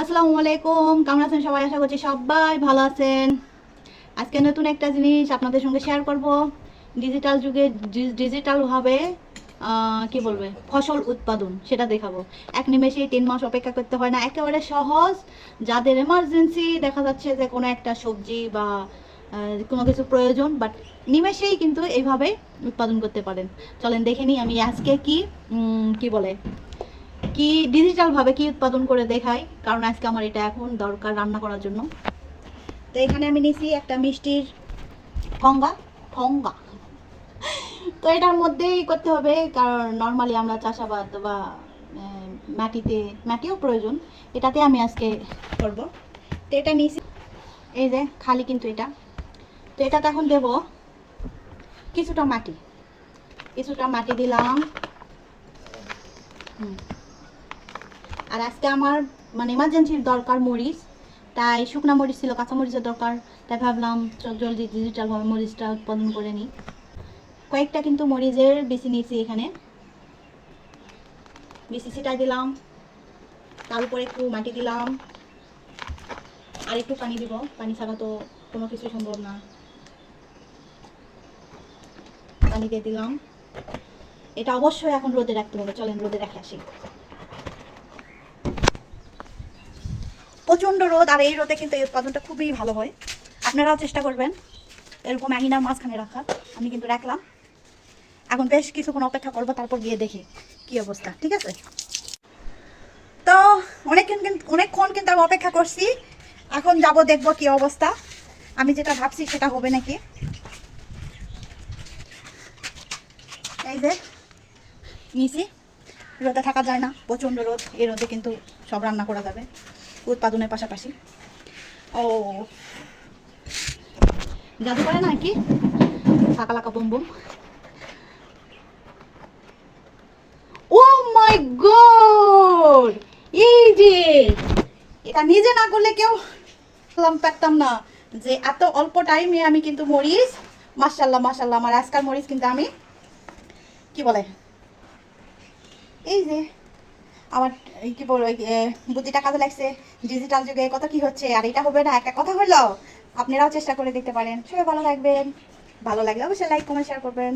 আসসালামু আলাইকুম, কেমন আছেন সবাই? আশা করছি সবাই ভালো আছেন। আজকে নতুন একটা জিনিস আপনাদের সঙ্গে শেয়ার করব। ডিজিটাল যুগে ডিজিটালভাবে কি বলবে? ফসল উৎপাদন, সেটা দেখাবো। এক নিমেষে তিন মাস অপেক্ষা করতে হয় না। একেবারে সহজ। যাদের এমার্জেন্সি দেখা যাচ্ছে যে কোনো একটা সবজি বা কোনো কিছু প্রয়োজন বাট নিমেষেই কিন্তু এইভাবে উৎপাদন করতে পারেন। চলেন দেখে নিই আমি আজকে কি কি বলে? কি ডিজিটাল ভাবে কি উৎপাদন করে দেখাই কারণ আজকে আমার এটা এখন দরকার রান্না করার জন্য। তো এখানে আমি নিছি একটা মিষ্টির ঠঙ্গা ঠঙ্গা। তো এটার মধ্যেই করতে হবে, কারণ নর্মালি আমরা চাষাবাদ বা মাটিতে, মাটিও প্রয়োজন। এটাতে আমি আজকে করব। তো এটা নিছি, এই যে খালি কিন্তু এটা। তো এটাতে এখন দেব কিছুটা মাটি। কিছুটা মাটি দিলাম। হুম। আর আজকে আমার মানে ইমার্জেন্সির দরকার মরিচ, তাই শুকনা মরিচ ছিল, কাঁচা মরিচের দরকার, তাই ভাবলাম চল জলদি ডিজিটালভাবে মরিচটা উৎপাদন করে নিই। কয়েকটা কিন্তু মরিচের বেশি নিয়েছি এখানে। ছিটাই দিলাম, তার উপরে একটু মাটি দিলাম, আর একটু পানি দিব। পানি ছাড়া তো কোনো কিছু সম্ভব না। পানি দিয়ে দিলাম। এটা অবশ্যই এখন রোদে রাখতে হবে, চলেন রোদে রেখে আসি। প্রচণ্ড রোদ, আর এই রোদে কিন্তু এই উৎপাদনটা খুবই ভালো হয়। আপনারাও চেষ্টা করবেন। এরকম অ্যাঙ্গিনার মাঝখানে রাখা। আমি কিন্তু রাখলাম। এখন বেশ কিছুক্ষণ অপেক্ষা করব, তারপর গিয়ে দেখি কি অবস্থা, ঠিক আছে? তো অনেকক্ষণ কিন্তু অনেকক্ষণ কিন্তু আমি অপেক্ষা করছি। এখন যাব, দেখব কি অবস্থা। আমি যেটা ভাবছি সেটা হবে নাকি? এই যে নিছি রোদে থাকা যায় না, প্রচণ্ড রোদ। এই রোদে কিন্তু সব রান্না করা যাবে। উৎপাদনের পাশাপাশি। ও। জাদু করে না কি ফাঁকা লাকা boom broom. Oh my god! এই যে, এটা নিজে না করলে কেউ পারতাম না যে এত অল্প টাইমে আমি কিন্তু মরিচ মাশাল্লাহ মাশাল্লাহ আমার আজকাল মরিচ কিন্তু আমি, কি বলে? এই যে আমার কি বলব বুদ্ধিটা কাজে লাগছে ডিজিটাল যুগে কত কি হচ্ছে, আর এটা হবে না, একটা কথা হলো, আপনারাও চেষ্টা করে দেখতে পারেন। সবাই ভালো থাকবেন, ভালো লাগলে অবশ্যই লাইক কমেন্ট শেয়ার করবেন।